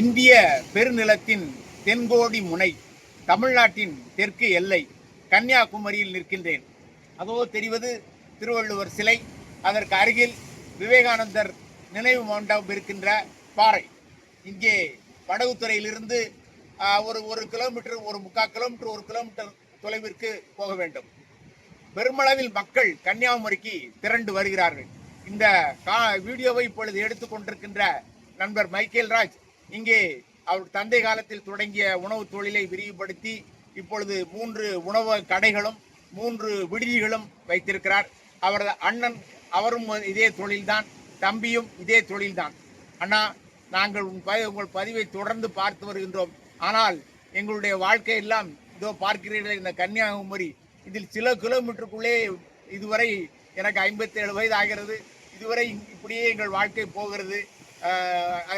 இந்திய பெருநிலத்தின் தென்கோடி முனை தமிழ்நாட்டின் தெற்கு எல்லை கன்னியாகுமரியில் நிற்கின்றேன். அதோ தெரிவது திருவள்ளுவர் சிலை. அதற்கு அருகில் விவேகானந்தர் நினைவு மண்டபம் இருக்கின்ற பாறை. இங்கே படகுத்துறையிலிருந்து ஒரு ஒரு கிலோமீட்டர் ஒரு முக்கால் கிலோமீட்டர் ஒரு கிலோமீட்டர் தொலைவிற்கு போக வேண்டும். பெருமளவில் மக்கள் கன்னியாகுமரிக்கு திரண்டு வருகிறார்கள். இந்த கா- வீடியோவை இப்பொழுது எடுத்துக் கொண்டிருக்கின்ற நண்பர் மைக்கேல் ராஜ் இங்கே அவர் தந்தை காலத்தில் தொடங்கிய உணவு தொழிலை விரிவுபடுத்தி இப்பொழுது மூன்று உணவு கடைகளும் மூன்று விடுதிகளும் வைத்திருக்கிறார். அவரது அண்ணன் அவரும் இதே தொழில்தான் தம்பியும் இதே தொழில்தான். அண்ணா நாங்கள் உன் ப- உங்கள் பதிவை தொடர்ந்து பார்த்து வருகின்றோம். ஆனால் எங்களுடைய வாழ்க்கையெல்லாம் இதோ பார்க்கிறீர்கள் இந்த கன்னியாகுமரி. இதில் சில கிலோமீட்டருக்குள்ளே இதுவரை எனக்கு ஐம்பத்தேழு வயது ஆகிறது. இதுவரை இப்படியே எங்கள் வாழ்க்கை போகிறது.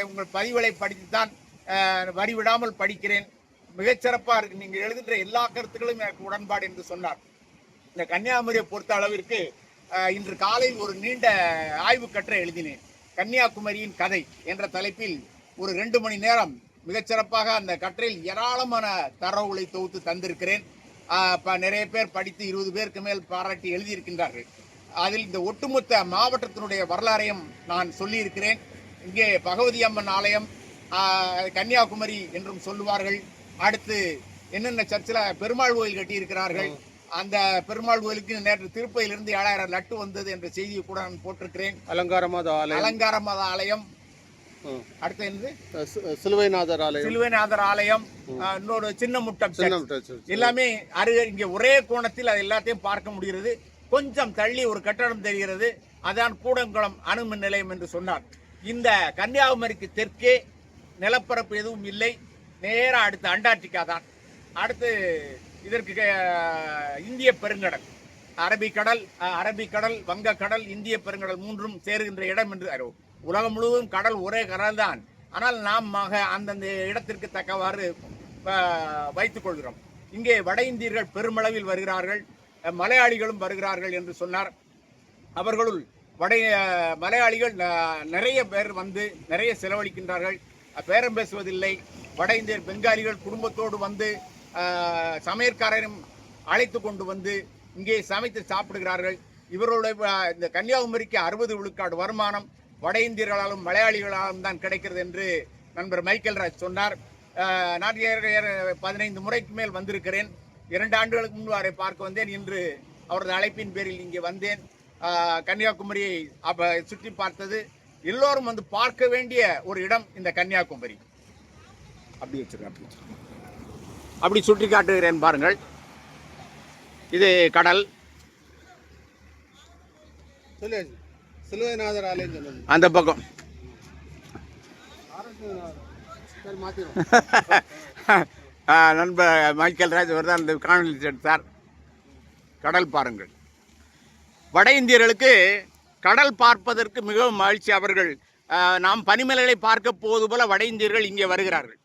உங்கள் பதிவுகளை படித்துத்தான் தான் வரி விடாமல் படிக்கிறேன். மிகச்சிறப்பாக இருக்கு. நீங்கள் எழுதுகின்ற எல்லா கருத்துக்களும் எனக்கு உடன்பாடு என்று சொன்னார். இந்த கன்னியாகுமரியை பொறுத்த அளவிற்கு இன்று காலை ஒரு நீண்ட ஆய்வு கற்ற எழுதினேன். கன்னியாகுமரியின் கதை என்ற தலைப்பில் ஒரு ரெண்டு மணி நேரம் மிகச்சிறப்பாக அந்த கற்றையில் ஏராளமான தரவுகளை தொகுத்து தந்திருக்கிறேன். ப- நிறைய பேர் படித்து இருபது பேருக்கு மேல் பாராட்டி எழுதியிருக்கின்றார்கள். அதில் இந்த ஒட்டுமொத்த மாவட்டத்தினுடைய வரலாறையும் நான் சொல்லியிருக்கிறேன். இங்கே பகவதி அம்மன் ஆலயம் கன்னியாகுமரி என்றும் சொல்லுவார்கள். அடுத்து என்னென்ன சர்ச்சில் பெருமாள் கோயில் கட்டியிருக்கிறார்கள். அந்த பெருமாள் கோயிலுக்கு நேற்று திருப்பதியிலிருந்து ஏழாயிரம் லட்டு வந்தது என்ற செய்தியை கூட நான் போட்டிருக்கிறேன். அலங்காரமாத ஆலயம். அலங்கார மத ஆலயம். அடுத்து என்னது? சிலுவைநாதர் ஆலயம். சிலுவைநாதர் ஆலயம் இன்னொரு சின்ன முட்டம். எல்லாமே அருக இங்கே ஒரே கோணத்தில் அது எல்லாத்தையும் பார்க்க முடிகிறது. கொஞ்சம் தள்ளி ஒரு கட்டடம் தெரிகிறது. அதான் கூடங்குளம் அணுமின் நிலையம் என்று சொன்னார். இந்த கன்னியாகுமரிக்கு தெற்கே நிலப்பரப்பு எதுவும் இல்லை. நேராக அடுத்து அண்டார்டிகா தான். அடுத்து இதற்கு இந்திய பெருங்கடல். அரபிக்கடல் அரபிக்கடல் வங்கக்கடல் இந்திய பெருங்கடல் மூன்றும் சேருகின்ற இடம் என்று உலகம் முழுவதும் கடல் ஒரே கடல் தான். ஆனால் நாம் மக அந்தந்த இடத்திற்கு தக்கவாறு அஹ், வைத்துக் கொள்கிறோம். இங்கே வட இந்தியர்கள் பெருமளவில் வருகிறார்கள். மலையாளிகளும் வருகிறார்கள் என்று சொன்னார். அவர்களுள் வட மலையாளிகள் நிறைய பேர் வந்து நிறைய செலவழிக்கின்றார்கள். பேரம் பேசுவதில்லை. வட இந்தியர் பெங்காலிகள் குடும்பத்தோடு வந்து சமையற்காரரும் அழைத்து கொண்டு வந்து இங்கே சமைத்து சாப்பிடுகிறார்கள். இவர்களுடைய இந்த கன்னியாகுமரிக்கு அறுபது விழுக்காடு வருமானம் வட இந்தியர்களாலும் மலையாளிகளாலும் தான் கிடைக்கிறது என்று நண்பர் மைக்கேல் ராஜ் சொன்னார். நான் பதினைந்து முறைக்கு மேல் வந்திருக்கிறேன். இரண்டு ஆண்டுகளுக்கு முன்பு அவரை பார்க்க வந்தேன். இன்று அவரது அழைப்பின் பேரில் இங்கே வந்தேன். கன்னியாகுமரியை அப்ப சுற்றி பார்த்தது எல்லோரும் வந்து பார்க்க வேண்டிய ஒரு இடம் இந்த கன்னியாகுமரி. அப்படி வச்சிருக்கேன் அப்படி. அப்படி சுற்றி காட்டுகிறேன் பாருங்கள். இது கடல். சிலுவைநாதர் ஆலயம் அந்த பக்கம். மாத்திரும். நண்பர் மைக்கேல் ராஜ் அவர் தான் இந்த காணொலி எடுத்தார் கடல் பாருங்கள். வட இந்தியர்களுக்கு கடல் பார்ப்பதற்கு மிகவும் மகிழ்ச்சி. அவர்கள் நாம் பனிமலைகளை பார்க்க போவது போல வட இந்தியர்கள் இங்கே வருகிறார்கள்.